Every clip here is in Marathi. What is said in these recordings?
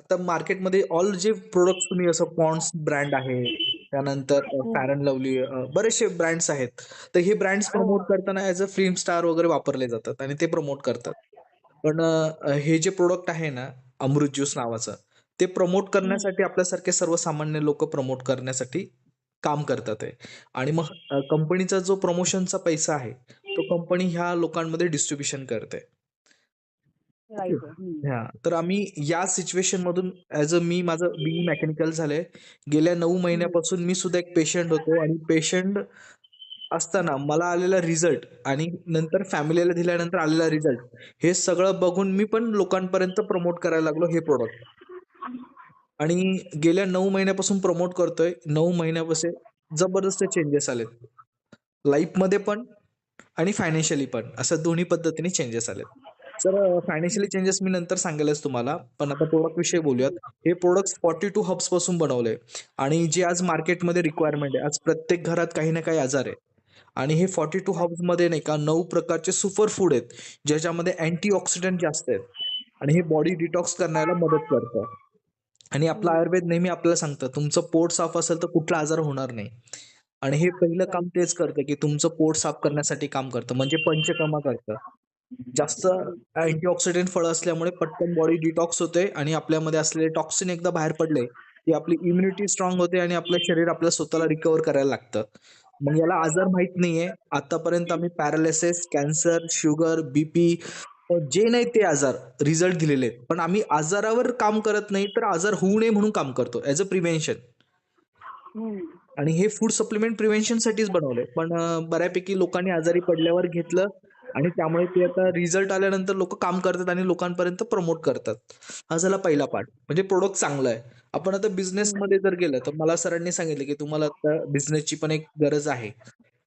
आता मार्केटमध्ये ऑल जे प्रोडक्ट तुम्ही असं पॉन्ड्स ब्रँड आहे त्यानंतर अँड लवली बरेचसे ब्रँड्स आहेत. तर हे ब्रँड्स प्रमोट करताना ऍज अ फिल्म स्टार वगैरे वापरले जातात आणि ते प्रमोट करतात. पण हे जे प्रोडक्ट आहे ना अमृत ज्यूस नावाचं ते प्रमोट करण्यासाठी आपल्यासारखे सर्वसामान्य लोक प्रमोट करण्यासाठी काम करतात आहे आणि मग कंपनीचा जो प्रमोशनचा पैसा आहे तो कंपनी ह्या लोकांमध्ये डिस्ट्रीब्युशन करते. हा. तर आम्ही या सिच्युएशन मधून ऍज अ मी माझं बी मेकॅनिकल झालंय गेल्या नऊ महिन्यापासून मी सुद्धा एक पेशंट होतो आणि पेशंट असताना मला आलेला रिझल्ट आणि नंतर फॅमिलीला दिल्यानंतर आलेला रिझल्ट हे सगळं बघून मी पण लोकांपर्यंत प्रमोट करायला लागलो हे प्रोडक्ट आणि गेल्या नऊ महिन्यापासून प्रमोट करतोय. नऊ महिन्यापासून जबरदस्त चेंजेस आलेत. लाईफमध्ये पण आणि फायनान्शियली पण. असं दोन्ही पद्धतीने चेंजेस आलेत. सर फायनान्शियली चेंजेस मी नंतर सांगेलच तुम्हाला. पण आता प्रोडक्ट विषयी बोलूयात. हे प्रोडक्ट फॉर्टी टू हब्सपासून बनवले आणि जे आज मार्केटमध्ये रिक्वायरमेंट आहे आज प्रत्येक घरात काही ना काही आजार आहे. आणि हे फॉर्टी टू हब्समध्ये नाही का नऊ प्रकारचे सुपर फूड आहेत ज्याच्यामध्ये अँटी ऑक्सिडंट जास्त आहेत. आणि हे बॉडी डिटॉक्स करण्याला मदत करतं. आणि आपलं आयुर्वेद नेहमी आपल्याला सांगतं तुमचं पोट साफ असेल तर कुठला आजार होणार नाही. आणि हे पहिलं काम तेच करतं की तुमचं पोट साफ करण्यासाठी काम करतं. म्हणजे पंचकर्मा करतं. जास्त अँटीऑक्सिडेंट फळं असल्यामुळे पटकन बॉडी डिटॉक्स होते आणि आपल्यामध्ये असलेले टॉक्सिन एकदा बाहेर पडले की आपली इम्युनिटी स्ट्रॉंग होते आणि आपलं शरीर आपल्या स्वतःला रिकवर करायला लागतं. मग याला आजार माहीत नाहीये. आतापर्यंत आम्ही पॅरालिसिस कॅन्सर शुगर बीपी जे नाही ते आजार रिझल्ट दिलेले पण आम्ही आजारावर काम करत नाही तर आजार होऊ नये म्हणून काम करतो ऍज अ प्रिव्हेन्शन आणि हे फूड सप्लिमेंट प्रिव्हेन्शन साठीच बनवलंय. पण बऱ्यापैकी लोकांनी आजारी पडल्यावर घेतलं. आणि त्यामुळे ते आता रिझल्ट आल्यानंतर लोक काम करतात आणि लोकांपर्यंत प्रमोट करतात. हा झाला पहिला पार्ट म्हणजे प्रोडक्ट चांगला आहे. आपण आता बिझनेस मध्ये जर गेलं तर मला सरांनी सांगितलं की तुम्हाला आता बिझनेसची पण एक गरज आहे.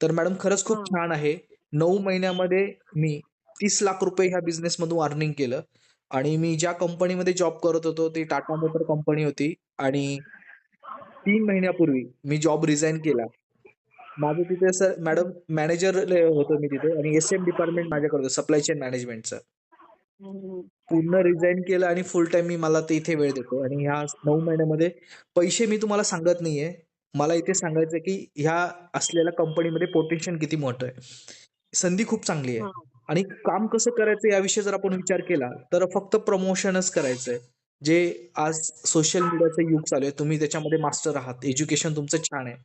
तर मॅडम खरंच खूप छान आहे. नऊ महिन्यामध्ये मी तीस लाख रुपये ह्या बिझनेस मधून अर्निंग केलं. आणि मी ज्या कंपनीमध्ये जॉब करत होतो ती टाटा मोटर कंपनी होती. आणि तीन महिन्यापूर्वी मी जॉब रिझाईन केला. माझं तिथे सर मॅडम मॅनेजर होतो मी तिथे आणि एस एम डिपार्टमेंट माझ्याकडे होतं सप्लाय चेन मॅनेजमेंटचं पूर्ण रिझाईन केलं आणि फुल टाइम मी मला ते इथे वेळ देतो. आणि ह्या नऊ महिन्यामध्ये पैसे मी तुम्हाला सांगत नाहीये. मला इथे सांगायचं की ह्या असलेल्या कंपनीमध्ये पोटेन्शियल किती मोठं आहे. संधी खूप चांगली आहे. आणि काम कसं करायचं याविषयी जर आपण विचार केला तर फक्त प्रमोशनच करायचंय. जे आज सोशल मीडियाचं युग चालू आहे तुम्ही त्याच्यामध्ये मास्टर आहात एज्युकेशन तुमचं छान आहे.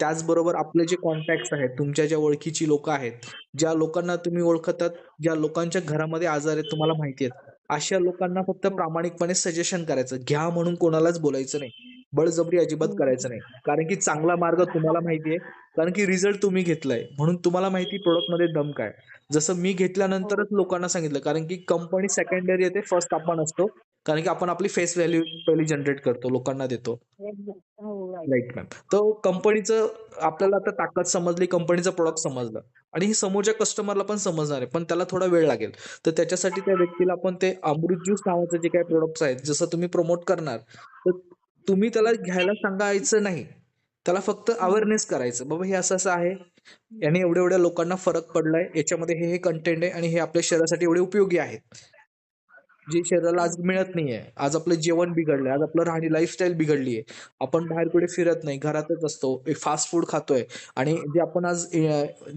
त्याचबरोबर आपले जे कॉन्टॅक्ट आहेत तुमच्या ज्या ओळखीची लोक आहेत ज्या लोकांना तुम्ही ओळखतात ज्या लोकांच्या घरामध्ये आजार आहेत तुम्हाला माहिती आहेत अशा लोकांना फक्त प्रामाणिकपणे सजेशन करायचं घ्या म्हणून कोणालाच बोलायचं नाही. बळजबरी अजिबात करायचं नाही. कारण की चांगला मार्ग तुम्हाला माहिती आहे कारण की रिझल्ट तुम्ही घेतलाय म्हणून तुम्हाला माहिती प्रोडक्टमध्ये दम काय. जसं मी घेतल्यानंतरच लोकांना सांगितलं कारण की कंपनी सेकंडरी येते फर्स्ट आपण असतो. कारण की आपण आपली फेस व्हॅल्यू पहिली जनरेट करतो लोकांना देतो. हो राईट राईट मॅम तर कंपनीचं आपल्याला आता ताकद समजली कंपनीचं प्रोडक्ट समजलं. आणि ही समोरच्या कस्टमरला पण समजणार आहे पण त्याला थोडा वेळ लागेल. तर त्याच्यासाठी त्या व्यक्तीला आपण ते अमृत ज्यूस नावाचे जे काही प्रोडक्ट्स आहेत जसं तुम्ही प्रमोट करणार तर तुम्ही त्याला घ्यायला सांगायचं नाही. त्याला फक्त अवेअरनेस करायचं. बाबा हे असं असं आहे. याने एवढ्या एवढ्या लोकांना फरक पडलाय. याच्यामध्ये हे हे कंटेंट आहे आणि हे आपल्या शरीरासाठी एवढे उपयोगी आहेत. जे शरीराला आज मिळत नाहीये. आज आपलं जेवण बिघडलंय. आज आपलं राहणी लाईफस्टाईल बिघडली आहे. आपण बाहेर कुठे फिरत नाही. घरातच असतो. फास्ट फूड खातोय. आणि जे आपण आज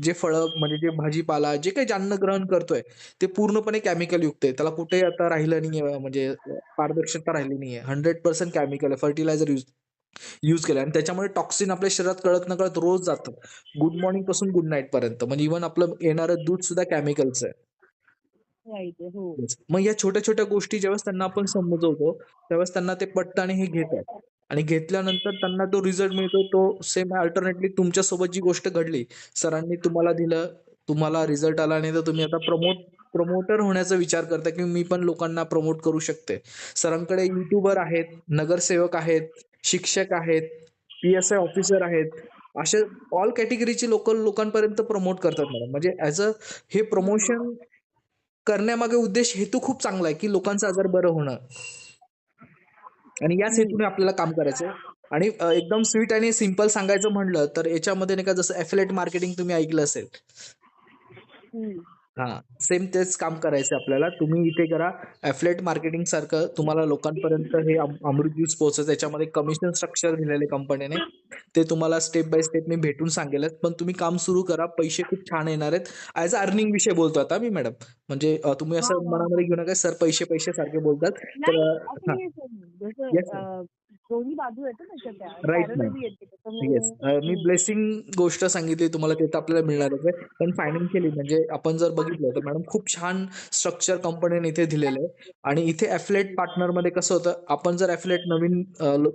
जे फळं म्हणजे जे भाजीपाला जे काही अन्न ग्रहण करतोय ते पूर्णपणे केमिकल युक्त आहे. त्याला कुठे आता राहिलं नाहीये. म्हणजे पारदर्शकता राहिली नाहीये. हंड्रेड पर्सेंट केमिकल आहे. फर्टिलायझर यूज यूज केलं आणि त्याच्यामुळे टॉक्सिन आपल्या शरीरात कळत न कळत रोज जातं. गुड मॉर्निंगपासून गुड नाईट पर्यंत. म्हणजे इव्हन आपलं येणारं दूध सुद्धा केमिकलचं आहे. राईट हो. Yes. मग या छोट्या छोट्या गोष्टी ज्यावेळेस त्यांना आपण समजवतो त्यावेळेस त्यांना ते पटतं आणि हे घेतात. आणि घेतल्यानंतर त्यांना तो रिझल्ट मिळतो तो सेम अल्टरनेटली तुमच्यासोबत जी गोष्ट घडली सरांनी तुम्हाला दिलं तुम्हाला रिझल्ट आला नाही तर तुम्ही आता प्रमोट प्रमोटर होण्याचा विचार करता की मी पण लोकांना प्रमोट करू शकते. सरांकडे युट्यूबर आहेत नगरसेवक आहेत शिक्षक आहेत पी एस आय ऑफिसर आहेत असे ऑल कॅटेगरीचे लोक लोकांपर्यंत प्रमोट करतात मॅडम म्हणजे ऍज अ हे प्रमोशन करण्यामागे उद्देश हेतू खूप चांगला आहे की लोकांचा आजार बरं होणं. आणि याच हेतूने आपल्याला काम करायचं आणि एकदम स्वीट आणि सिंपल सांगायचं म्हणलं तर याच्यामध्ये नाही का जसं एफिलेट मार्केटिंग तुम्ही ऐकलं असेल. हा सेम तेच काम करायचं आपल्याला. तुम्ही इथे करा ॲफलेट मार्केटिंग सारखं तुम्हाला लोकांपर्यंत हे अम- अमृत ज्यूस पोहोचत त्याच्यामध्ये कमिशन स्ट्रक्चर दिलेले कंपनीने ते तुम्हाला स्टेप बाय स्टेप मी भेटून सांगेलच पण तुम्ही काम सुरू करा. पैसे खूप छान येणार आहेत. ॲज अ अर्निंग विषय बोलतो आता मी मॅडम म्हणजे अ, तुम्ही हा, असं हा. मनामध्ये घेऊ नका. सर पैसे पैसे सारखे बोलतात. तर नाही अ, असं हा. नाही sir. Yes, जसं ma'am. अं, दोन्ही बाजू आहेत ना त्याच्या. त्या राईट मॅम पॅरलली येते. येस मी. ब्लेसिंग गोष्ट सांगितली तुम्हाला ते तर आपल्याला मिळणारच आहे. पण फायनान्शियली म्हणजे आपण जर बघितलं तर मॅडम खूप छान स्ट्रक्चर कंपनीने इथे दिलेलं आहे. आणि इथे ॲफलेट पार्टनरमध्ये कसं होतं आपण जर ॲफलेट नवीन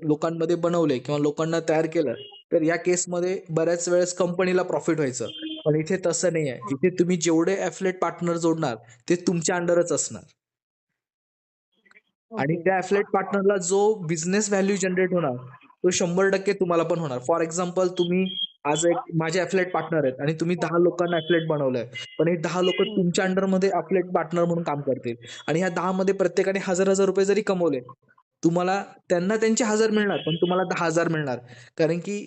लोकांमध्ये बनवले किंवा लोकांना तयार केलं तर या केसमध्ये बऱ्याच वेळेस कंपनीला प्रॉफिट व्हायचं. पण इथे तसं नाही आहे. इथे तुम्ही जेवढे ॲफलेट पार्टनर जोडणार ते तुमच्या अंडरच असणार. आणि त्या ॲफलेट पार्टनरला जो बिझनेस व्हॅल्यू जनरेट होणार तो शंभर टक्के तुम्हाला पण होणार. फॉर एक्झाम्पल तुम्ही आज एक माझे ॲफलेट पार्टनर आहेत आणि तुम्ही दहा लोकांना ॲफलेट बनवलंय. पण हे दहा लोक तुमच्या अंडरमध्ये ॲफलेट पार्टनर म्हणून काम करतील. आणि ह्या दहा मध्ये प्रत्येकाने हजार हजार रुपये जरी कमवले तुम्हाला त्यांना त्यांचे हजार मिळणार पण तुम्हाला दहा हजार मिळणार. कारण की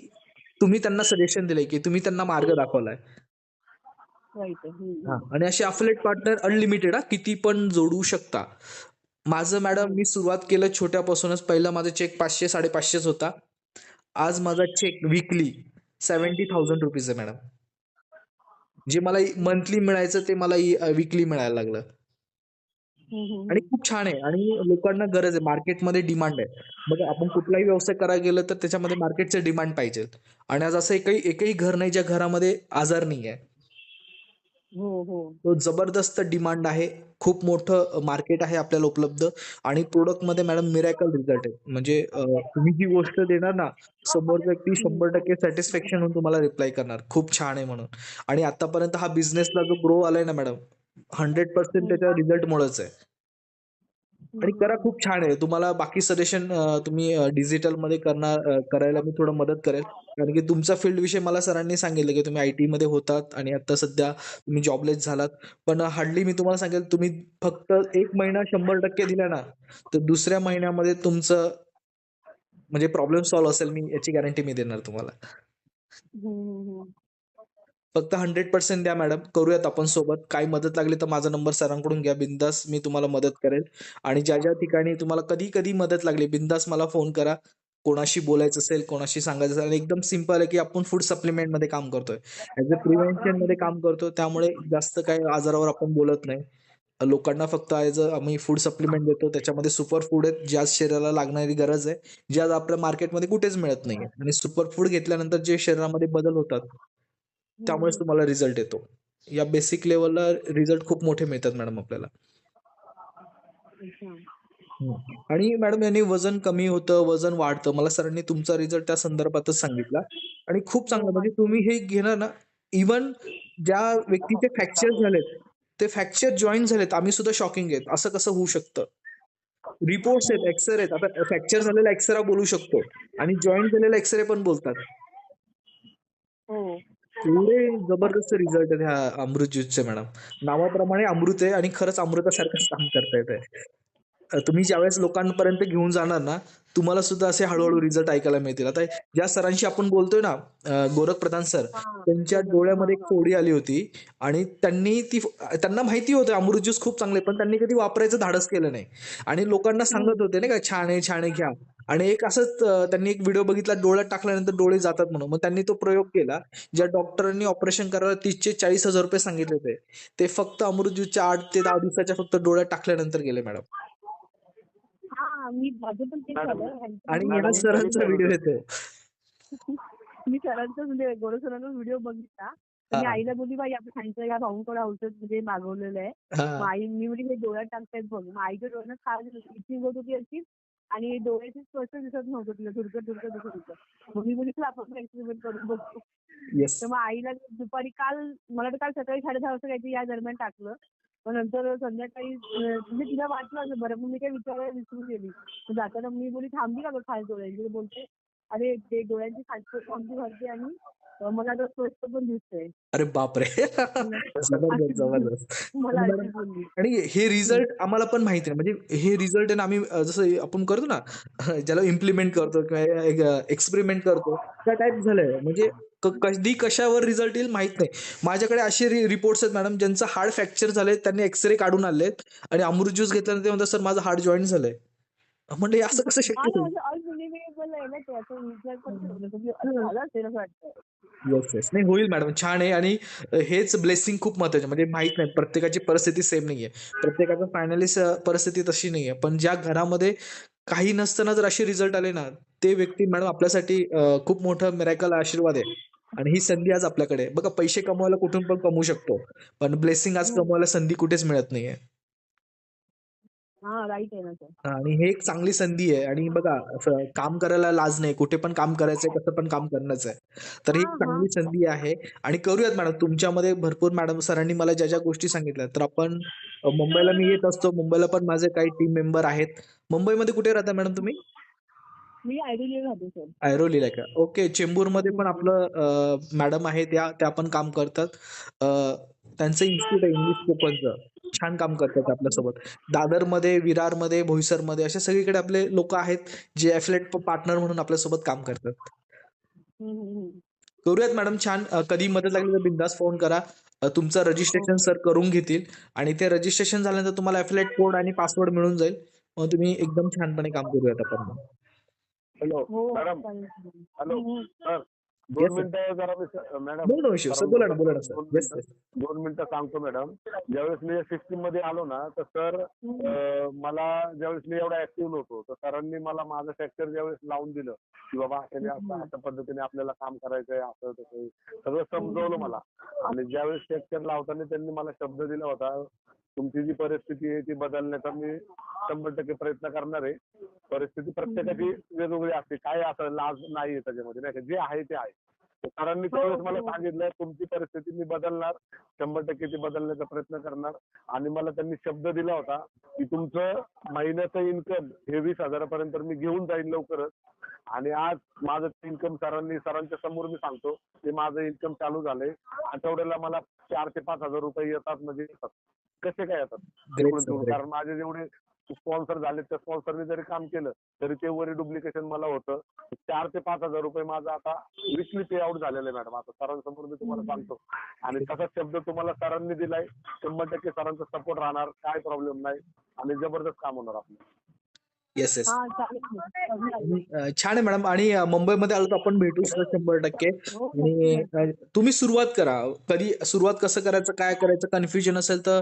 तुम्ही त्यांना सजेशन दिले की तुम्ही त्यांना मार्ग दाखवलाय. हा. आणि असे अफिलेट पार्टनर अनलिमिटेड हा. किती पण जोडू शकता. माझं मॅडम मी सुरुवात केलं छोट्यापासूनच. पहिला माझा चेक पाचशे साडेपाचशेच होता. आज माझा cheque weekly seventy thousand rupees आहे मॅडम जे मला मंथली मिळायचं ते मला विकली मिळायला लागलं. आणि खूप छान आहे. आणि लोकांना गरज आहे. मार्केटमध्ये डिमांड आहे. बघा आपण कुठलाही व्यवसाय करायला गेलं तर त्याच्यामध्ये मार्केटचं डिमांड पाहिजे. आणि आज असं एकही एकही घर नाही ज्या घरामध्ये आजार नाही आहे हो हो. तो जबरदस्त डिमांड आहे. खूप मोठं मार्केट आहे आपल्याला उपलब्ध. आणि प्रोडक्टमध्ये मॅडम मिरॅकल रिझल्ट आहे. म्हणजे अं, तुम्ही जी गोष्ट देणार ना समोर व्यक्ती शंभर टक्के सॅटिस्फॅक्शन होऊन तुम्हाला रिप्लाय करणार. खूप छान आहे म्हणून. आणि आतापर्यंत हा बिझनेसला जो ग्रो आलाय ना मॅडम हंड्रेड पर्सेंट त्याच्या रिझल्टमुळेच आहे. आणि करा खूप छान आहे. तुम्हाला बाकी सजेशन तुम्ही डिजिटलमध्ये करणार करायला मी थोडं मदत करेल. कारण की तुमचा फील्ड विषय मला सरांनी सांगितलं की तुम्ही आय टी मध्ये होतात आणि आता सध्या तुम्ही जॉबलेस झालात. पण हार्डली मी तुम्हाला सांगेल तुम्ही फक्त एक महिना शंभर टक्के दिला ना तर दुसऱ्या महिन्यामध्ये तुमचं म्हणजे प्रॉब्लेम सॉल्व्ह असेल मी याची गॅरंटी मी देणार तुम्हाला. फक्त हंड्रेड पर्सेंट द्या मॅडम करूयात आपण सोबत. काही मदत लागली तर माझा नंबर सरांकडून घ्या. बिंदास मी तुम्हाला मदत करेल. आणि ज्या ज्या ठिकाणी तुम्हाला कधी कधी मदत लागली बिंदास मला फोन करा. कोणाशी बोलायचं असेल कोणाशी सांगायचं असेल. आणि एकदम सिंपल आहे की आपण फूड सप्लिमेंटमध्ये काम करतोय. ऍज अ प्रिव्हेन्शनमध्ये काम करतो त्यामुळे जास्त काही आजारावर आपण बोलत नाही. लोकांना फक्त ऍज अ आम्ही फूड सप्लिमेंट देतो. त्याच्यामध्ये सुपर फूड आहेत ज्या शरीराला लागणारी गरज आहे ज्या आपल्या मार्केटमध्ये कुठेच मिळत नाही आणि सुपर फूड घेतल्यानंतर जे शरीरामध्ये बदल होतात त्यामुळेच तुम्हाला रिझल्ट येतो. या बेसिक लेवलला रिझल्ट खूप मोठे मिळतात मॅडम आपल्याला. आणि मॅडम यांनी वजन कमी होतं वजन वाढतं. मला सरांनी तुमचा रिझल्ट त्या संदर्भातच सांगितला. आणि खूप चांगलं म्हणजे तुम्ही हे घेणार ना इवन ज्या व्यक्तीचे फ्रॅक्चर झालेत ते फ्रॅक्चर जॉईन झालेत आम्ही सुद्धा शॉकिंग आहेत. असं कसं होऊ शकतं? रिपोर्ट्स आहेत एक्सरे आहेत. आता फ्रॅक्चर झालेला एक्सरा बोलू शकतो. आणि जॉईन झालेला एक्सरे पण बोलतात. हो. एवढे जबरदस्त रिझल्ट आहेत ह्या अमृत ज्यूसचे मॅडम नावाप्रमाणे अमृत आहे आणि खरंच अमृतासारखंच काम करता येत तुम्ही ज्यावेळेस लोकांपर्यंत घेऊन जाणार ना तुम्हाला सुद्धा असे हळूहळू रिझल्ट ऐकायला मिळतील. आता ज्या सरांशी आपण बोलतोय ना गोरख प्रधान सर त्यांच्या डोळ्यामध्ये एक फोडी आली होती आणि त्यांनी ती त्यांना माहिती होतं अमृत ज्यूस खूप चांगले पण त्यांनी कधी वापरायचं धाडस केलं नाही. आणि लोकांना सांगत होते नाही का छान आहे छान आहे घ्या. आणि एक असंच त्यांनी एक व्हिडिओ बघितला डोळ्यात टाकल्यानंतर डोळे जातात म्हणून. मग त्यांनी तो प्रयोग केला ज्या डॉक्टरांनी ऑपरेशन करायला तीसचे चाळीस हजार रुपये सांगितले होते. ते फक्त अमृत ज्यूसच्या आठ ते दहा दिवसाच्या फक्त डोळ्यात टाकल्यानंतर गेले मॅडम हा आणि सरांचा व्हिडिओ येतो. मी सरांचा म्हणजे गोरे सरांचा व्हिडिओ बघितला. मी हा. आईला बोलली बाई आपण सांगितलं या भाऊंकडे औषध म्हणजे मागवलेलं आहे. मग आई मी म्हणजे हे डोळ्यात टाकतायत बघ मग आईच्या डोळ्यात खाज इतकी होत होती अशी आणि डोळ्याची स्पष्ट दिसत नव्हतं तिला. धुरकत धुरकत दिसत होतं मग मी "चला आपण एक्सपेरिमेंट करून बघतो तर मग आईला दुपारी काल मला तर काल सकाळी साडेदहा वाजता काहीतरी या दरम्यान टाकलं. पण नंतर संध्याकाळी म्हणजे तिला वाटलं असं बरं मग मी काही विचारायला विसरून गेली. जाताना मी बोली थांबली का खास डोळ्यांची तर बोलते. अरे ते डोळ्यांची खालची भरते आणि मला आता स्पष्ट पण दिसतंय. अरे बापरे. जबरदस्त जबरदस्त. मला आणि अशी बोलली आणि हे रिझल्ट आम्हाला पण माहिती नाही. म्हणजे हे रिझल्ट आहे आम्ही जसं आपण करतो ना ज्याला इम्प्लिमेंट करतो किंवा एक्सपेरिमेंट करतो त्या टाईप झालंय. म्हणजे कधी कशावर रिझल्ट येईल माहीत नाही. माझ्याकडे असे रिपोर्ट्स आहेत मॅडम ज्यांचं हार्ट फ्रॅक्चर झालंय त्यांनी एक्सरे काढून आणलेत. आणि अमृत ज्यूस घेतल्यानंतर म्हणतात सर माझं हार्ट जॉईन झालंय. म्हणजे असं कसं शक्य हा होईल ना, असं अनबिलिव्हेबल आहे ना ते असं विचार पण करू नका. असं झालं असेल असं वाटतं येस येस नाही होईल मॅडम छान आहे आणि हेच ब्लेसिंग खूप महत्त्वाचे म्हणजे माहीत नाही प्रत्येकाची परिस्थिती सेम नाहीये. प्रत्येकाचं फायनली परिस्थिती तशी नाहीये. पण ज्या घरामध्ये काही नसताना जर असे रिझल्ट आले ना ते व्यक्ती मॅडम आपल्यासाठी खूप मोठं मिराकल आशीर्वाद आहे. आणि ही संधी आज आपल्याकडे. बघा पैसे कमवायला कुठून पण कमवू शकतो. पण ब्लेसिंग आज हम्म. कमवायला संधी कुठेच मिळत नाहीये. हा राईट आहे ना सर. आणि हे एक चांगली संधी आहे. आणि बघा असं काम करायला लाज नाही. कुठे पण काम करायचंय कसं पण काम करणंच आहे. तर ही एक हा. चांगली संधी आहे. आणि करूयात मॅडम तुमच्यामध्ये भरपूर मॅडम सरांनी मला ज्या ज्या गोष्टी सांगितल्या तर आपण अ, मुंबईला मी येत असतो. मुंबईला पण माझे काही टीम मेंबर आहेत. मुंबईमध्ये कुठे राहता मॅडम तुम्ही? मी आयडियल राहते सर. ऐरोलीला का? ओके चेंबूरमध्ये पण आपलं मॅडम आहे त्या त्या पण काम करतात. अ, त्यांचं इन्स्टिट्यूट आहे इंग्लिश स्पोकनचं. छान काम करतात आपल्यासोबत दादरमध्ये विरारमध्ये बोईसरमध्ये अशा सगळीकडे आपले लोक आहेत जे ॲफलेट पार्टनर म्हणून आपल्यासोबत काम करतात. करूयात मॅडम छान कधी मदत लागली तर बिंदास फोन करा तुमचं रजिस्ट्रेशन सर करून घेतील आणि ते रजिस्ट्रेशन झाल्यानंतर तुम्हाला ॲफलेट कोड आणि पासवर्ड मिळून जाईल मग तुम्ही एकदम छानपणे काम करूयात आपण. Hello madam. हॅलो. सर दोन. मिनिटं जरा मी madam no no issue sir बोला ना बोला ना सर दोन येस मिनिटं दोन मिनिटं सांगतो मॅडम. ज्यावेळेस मी सिस्टीममध्ये आलो ना तर सर मला ज्यावेळेस मी एवढा ऍक्टिव्ह नव्हतो तर सरांनी मला माझं फ्रॅक्चर ज्यावेळेस लावून दिलं की बाबा अशाने असं अशा पद्धतीने आपल्याला काम करायचंय असं तसं सगळं समजवलं मला. आणि ज्यावेळेस फ्रॅक्चर लावताना त्यांनी मला शब्द दिला होता तुमची जी परिस्थिती आहे ती बदलण्याचा मी शंभर टक्के प्रयत्न करणार आहे. परिस्थिती प्रत्येकाची वेगवेगळी असते. काय असं लाज नाही त्याच्यामध्ये नाही का? जे आहे ते आहे. सरांनी त्यावेळेस मला सांगितलं तुमची परिस्थिती मी बदलणार शंभर टक्के ती बदलण्याचा प्रयत्न करणार. आणि मला त्यांनी शब्द दिला होता की तुमचं महिन्याचं इन्कम हे वीस हजारापर्यंत मी घेऊन जाईन लवकरच. आणि आज माझं इन्कम सरांनी सरांच्या समोर मी सांगतो ते माझं इन्कम चालू झालंय. आठवड्याला मला चार ते पाच हजार रुपये येतात म्हणजे येतात कसे काय येतात? कारण माझे जेवढे स्पॉन्सर झाले त्या स्पॉन्सरने जरी काम केलं तरी ते वरी डुप्लिकेशन मला होतं. चार ते पाच हजार रुपये माझा आता विकली पे आउट झालेलं आहे मॅडम आता सरांसमोर मी तुम्हाला सांगतो. आणि तसा शब्द तुम्हाला सरांनी दिलाय. शंभर टक्के सरांचा सपोर्ट राहणार. काय प्रॉब्लेम नाही. आणि जबरदस्त काम होणार आपलं. येस येस हा चालेल. आणि, अ, छान आहे मॅडम. आणि अ, मुंबईमध्ये आलो तर आपण भेटू सर शंभर टक्के. हो, आणि अ, तुम्ही सुरुवात करा. कधी सुरुवात कसं करायचं काय करायचं कन्फ्युजन असेल तर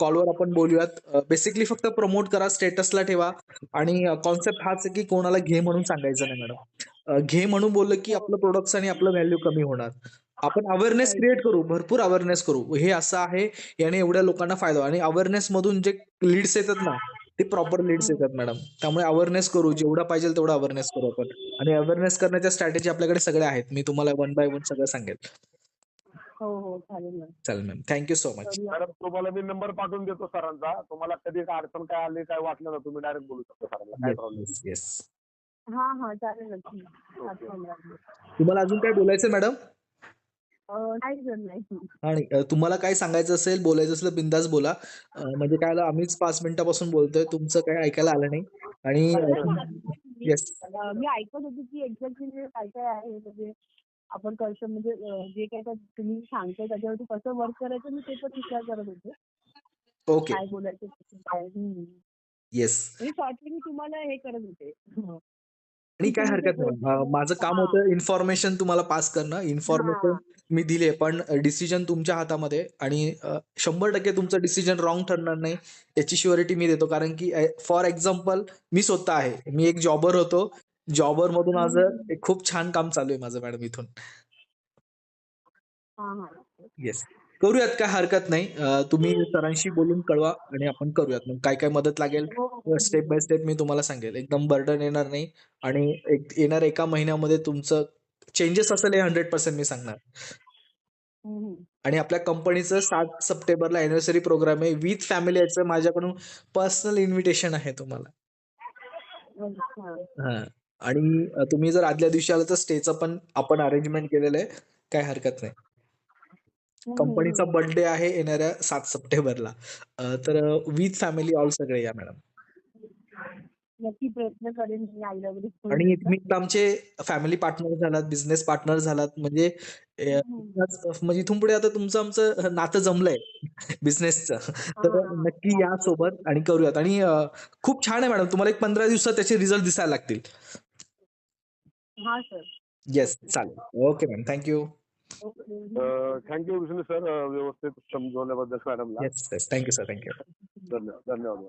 कॉलवर आपण बोलूयात. बेसिकली फक्त प्रमोट करा स्टेटसला ठेवा. आणि कॉन्सेप्ट हाच आहे की कोणाला घे म्हणून सांगायचं नाही मॅडम. घे म्हणून बोललं की आपलं प्रोडक्ट्स आणि आपलं व्हॅल्यू कमी होणार. आपण अवेअरनेस क्रिएट करू. भरपूर अवेअरनेस करू. हे असं आहे. याने एवढ्या लोकांना फायदा आणि अवेअरनेस मधून जे लीड्स येतात ना ते प्रॉपर लीड्स येतात मॅडम त्यामुळे अवेअरनेस करू. जेवढा पाहिजे तेवढा अवेअरनेस करू आपण. आणि अवेअरनेस करण्याच्या स्ट्रॅटेजी आपल्याकडे सगळ्या आहेत. मी तुम्हाला वन बाय वन सगळं सांगेल. हो हो. चालेल चालेल ma'am thank you so much. Madam तुम्हाला मी नंबर पाठवून देतो सरांचा. तुम्हाला कधी काय अडचण काय आली काय वाटलं ना तुम्ही डायरेक्ट बोलू शकता सरांना. काय प्रॉब्लेम येस हा हा. चालेल. तुम्हाला अजून काय बोलायचं मॅडम नाही सर नाही. आणि अ, तुम्हाला काय सांगायचं असेल बोलायचं असेल बिंदास बोला. अ, म्हणजे काय आलं, आम्हीच पाच मिनिटापासून बोलतोय तुमचं काय ऐकायला आलं नाही. आणि येस अं, मी ऐकत होते की एक्झॅक्टली काय काय आहे म्हणजे आपण कसं म्हणजे अं, जे काय काय तुम्ही सांगताय त्याच्यावरती कसं वर्क करायचं मी ते पण विचार करत होते. ओके. काय बोलायचं कसं काय हम्म. येस मी शॉर्टली मी तुम्हाला हे करत होते. हं. आणि काय हरकत नाही. अ, माझं काम होतं इन्फॉर्मेशन तुम्हाला पास करणं. इन्फॉर्मेशन मी दिले पण डिसिजन तुमच्या हातामध्ये आणि शंभर टक्के तुमचं डिसिजन रॉंग ठरणार नाही याची शुअरिटी मी देतो. कारण की फॉर एक्झाम्पल मी स्वतः आहे. मी एक जॉबर होतो. जॉबर मधून माझं एक खूप छान काम चालू आहे माझं मॅडम इथून. येस करूयात काय हरकत नाही. तुम्ही सरांशी बोलून कळवा आणि आपण करूयात. मग काय काय मदत लागेल. स्टेप बाय स्टेप मी तुम्हाला सांगेल. एकदम बर्डन येणार नाही. आणि एक येणार एका महिन्यामध्ये तुमचं चेंजेस असेल हे हंड्रेड पर्सेंट मी सांगणार. आणि आपल्या कंपनीचं सात सप्टेंबरला अॅनिव्हर्सरी प्रोग्राम आहे. विथ फॅमिली याचं माझ्याकडून पर्सनल इन्व्हिटेशन आहे तुम्हाला. हा. आणि तुम्ही जर आदल्या दिवशी आलं तर स्टेचं पण आपण अरेंजमेंट केलेलं आहे. काय हरकत नाही. कंपनीचा. बर्थडे आहे येणाऱ्या सात सप्टेंबरला. तर विथ फॅमिली ऑल सगळे या मॅडम नक्की प्रयत्न करेन मी फोन आणि. तुम्ही आमचे फॅमिली पार्टनर झालात बिझनेस पार्टनर झालात म्हणजे म्हणजे इथून पुढे आता तुमचं आमचं नातं जमलंय बिझनेसचं तर. नक्की या सोबत आणि करूयात. आणि खूप छान आहे मॅडम तुम्हाला एक पंधरा दिवसात त्याचे रिझल्ट दिसायला लागतील. हा सर येस चालेल. Okay ma'am thank you thank you Vishnu sir व्यवस्थित समजवल्याबद्दल मॅडमला येस थँक्यू सर थँक्यू धन्यवाद. धन्यवाद.